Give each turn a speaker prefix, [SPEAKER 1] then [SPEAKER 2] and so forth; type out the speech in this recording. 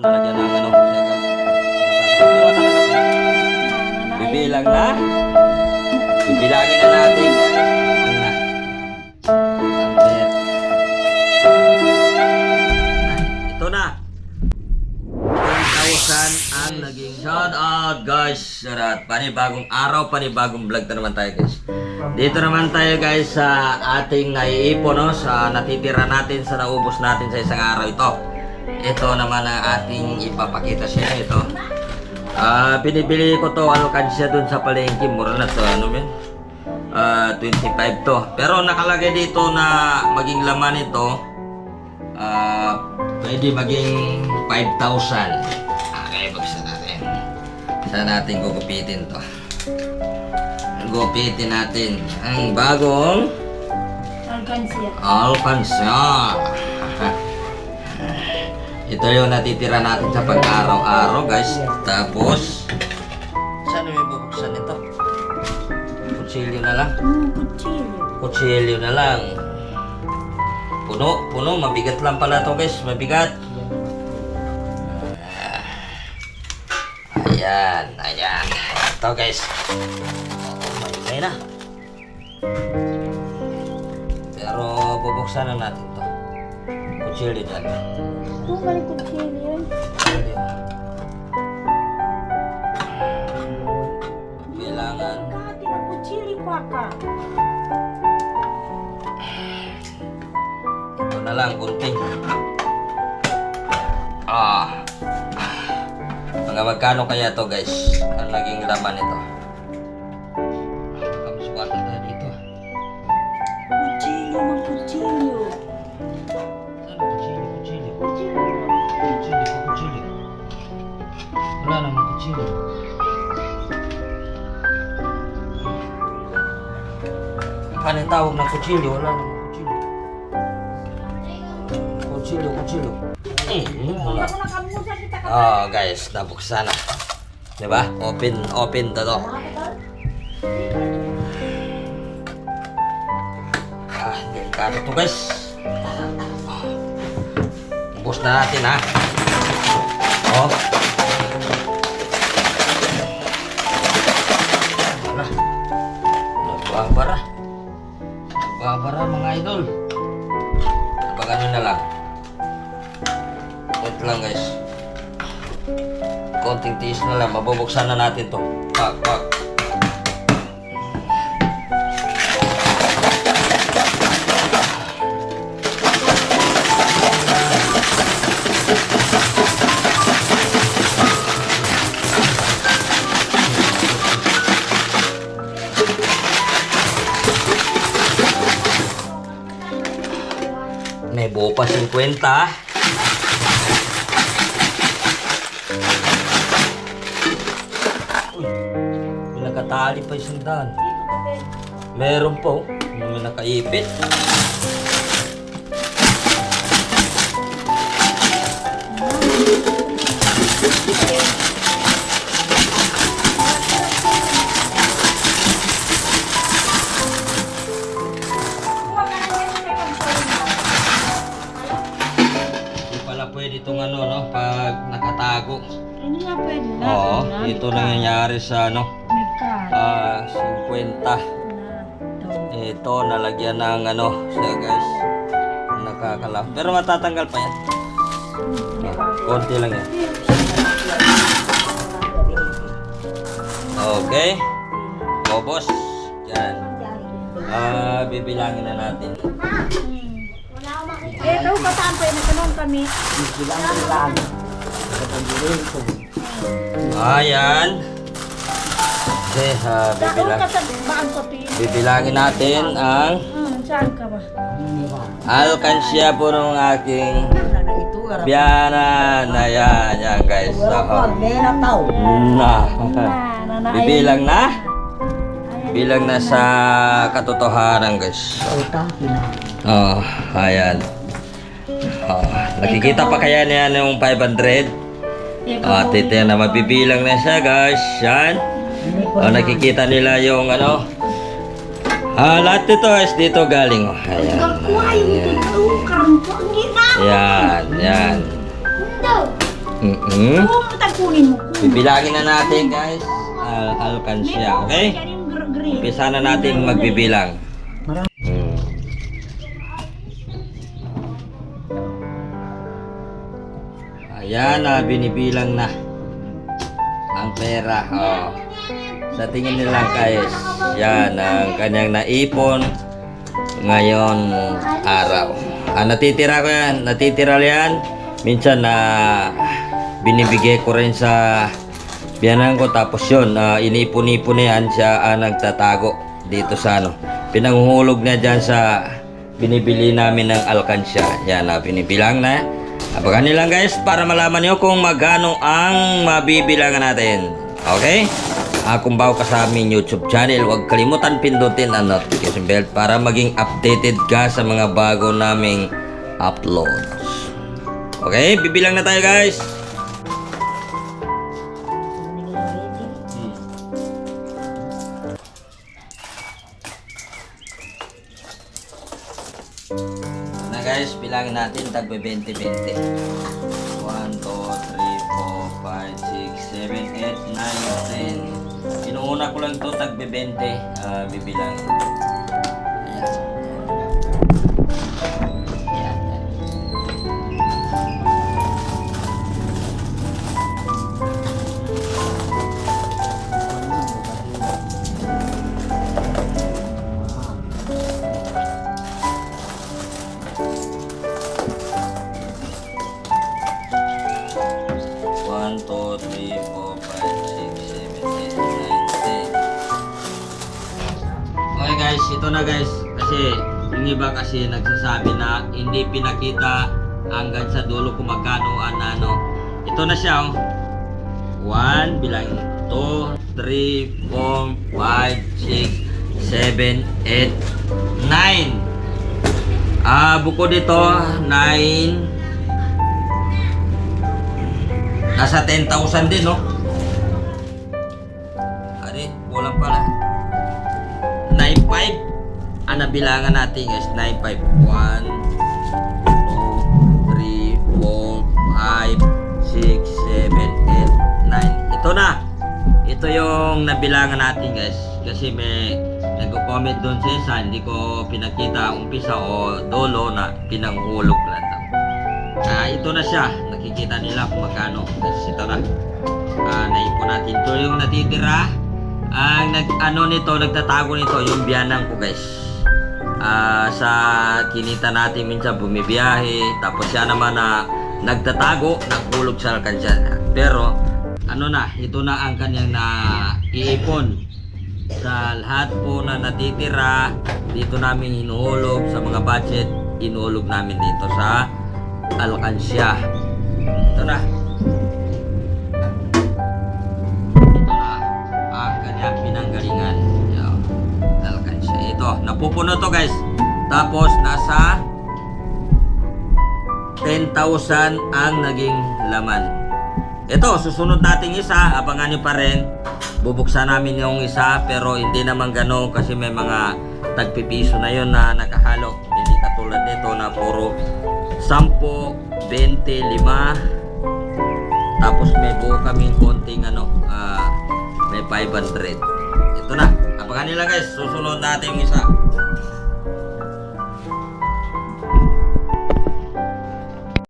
[SPEAKER 1] nalagyan ng ano. Bibilang na. Bibilangin na natin. Ito na. 10,000 ang naging shout out guys. Sarat. Panibagong araw, panibagong vlog na naman tayo guys. Dito naman tayo guys sa ating naiipon no, sa natitira natin sa naubos natin sa isang araw ito. Ito naman ang ating ipapakita sa inyo ito. Ah, binibili ko to alkansya dun sa palengke, mura na to ano men. Ah, 25 to. Pero nakalagay dito na maging laman ito ah pwede maging 5,000. Okay, buksan natin. Saan natin gugupitin to? Gugupitin natin ang bagong
[SPEAKER 2] Alkansya.
[SPEAKER 1] alkansya. Ito yung natitira natin sa pag-araw-araw, guys. Tapos, saan may bubuksan ito? Kutsilyo na lang.
[SPEAKER 2] Hmm, kutsilyo.
[SPEAKER 1] Kutsilyo na lang. Puno, puno. Mabigat lang pala to guys. Mabigat. Ayan, ayan. Ito guys. Oo, maingay na. Pero bubuksan na natin Kutsilyo dyan.
[SPEAKER 2] Ito balik kutsilyo yun.
[SPEAKER 1] Pwede. Kailangan
[SPEAKER 2] Kahati na kutsilyo pa ka.
[SPEAKER 1] Ito na lang, kunti. Ah. Mga magkano kaya to guys? Ang naging laman nito. Ano yung tawag ng kutsilyo? Wala namang kutsilyo. Kutsilyo, kutsilyo. Eh, wala. Oh, guys, nabuksan na. 'Di ba? Open, open to to. Ah, delikado to, guys. Ubus na natin, ha? Oh. Wala. Nagbabara. Nagbabara, mga idol. Abangan nyo na lang. Wait lang, guys. Konting tiis na lang. Mabubuksan na natin to. Pak, pak. Buo pa 50. Uy, may nakatali pa
[SPEAKER 2] ka, Ben.
[SPEAKER 1] Meron po. May nakaipit.
[SPEAKER 2] Kuha
[SPEAKER 1] ito nangyayari sa ano, ah, 50.
[SPEAKER 2] Na. Ito.
[SPEAKER 1] Nalagyan ng ano, siya guys. Nakakala. Pero matatanggal pa yan. Ah, konti lang yan. Okay. O, boss. Yan. Ah, bibilangin na natin.
[SPEAKER 2] Eh, daw kataan pa yun. Nagkaroon kami.
[SPEAKER 1] Ayan. Okay, ah,
[SPEAKER 2] Daon
[SPEAKER 1] bibilang.
[SPEAKER 2] ka sa baan ko, Pi.
[SPEAKER 1] Bibilangin natin ang
[SPEAKER 2] Hmm, saan ka ba?
[SPEAKER 1] alkansya po ng aking biyanan. Ayan, yan guys. Na,
[SPEAKER 2] na,
[SPEAKER 1] Bibilang na? Bilang na sa katotohanan guys. Oh, ayan. Oh, nakikita pa kaya niya yung 500? Ah, tito na mabibilang na siya guys. Yan. Oh, nakikita nila yung ano. Ah, lahat ito is dito galing. Oh, ayan. Ayan. Yan, yan. Mm-mm.
[SPEAKER 2] Kung tagpunin mo. kung.
[SPEAKER 1] Bibilangin na natin guys. Al alkansya, okay? Umpisa na natin magbibilang. Ayan na, binibilang na ang pera. Oh. Sa tingin nila guys, yan ang kanyang naipon ngayon araw. Ah, natitira ko yan, natitira yan. Minsan na binibigay ko rin sa biyanan ko tapos yun, ah, inipon-ipon na yan siya ah, nagtatago dito sa ano. Pinanghuhulog na dyan sa binibili namin ng alkansya. Yan na, binibilang na. Abangan nyo lang guys para malaman nyo kung magkano ang mabibilangan natin. Okay? Ah, kung bago ka sa aming YouTube channel, huwag kalimutan pindutin ang notification bell para maging updated ka sa mga bago naming uploads. Okay, bibilang na tayo guys. Hmm. Guys, bilangin natin tagbe 20-20. 1, 2, 3, 4, 5, 6, 7, 8, 9, 10. Inuuna ko lang to tagbe 20. Ah, bibilangin. Ito na guys. Kasi yung iba kasi nagsasabi na hindi pinakita hanggang sa dulo kung magkano ang ano. Ito na siya oh. 1, bilang 2, 3, 4, 5, 6, 7, 8, 9. Ah, buko dito, 9, Nasa 10,000 din, no? Ari, kulang pala. 9,500. Ang nabilangan natin is 9,500. 1, 2, 3, 4, 5, 6, 7, 8, 9. Ito na. Ito yung nabilangan natin, guys. Kasi may nagko-comment doon sa isa, hindi ko pinakita umpisa o dolo na pinanghulog lang daw. Ah, ito na siya. Nakikita nila kung magkano. Guys, ito na. Ah, naipon natin. Ito yung natitira. Ang nag ano nito, nagtatago nito yung biyanan ko, guys. Ah, sa kinita natin minsan bumibiyahe, tapos siya naman na nagtatago, naghulog sa alkansya. Pero ano na, ito na ang kanyang na iipon sa lahat po na natitira dito namin hinuhulog sa mga budget inuhulog namin dito sa alkansya. Ito na. Ito na ang kanyang pinanggalingan ito napupuno to guys tapos nasa 10,000 ang naging laman ito, susunod nating isa, abangan nyo pa rin. Bubuksan namin yung isa, pero hindi naman gano'n kasi may mga tagpipiso na yon na nakahalo. Hindi katulad nito na puro 10, 20, 5. Tapos may buo kaming konting ano, ah, may 500. Ito na, abangan lang guys, susunod natin yung isa.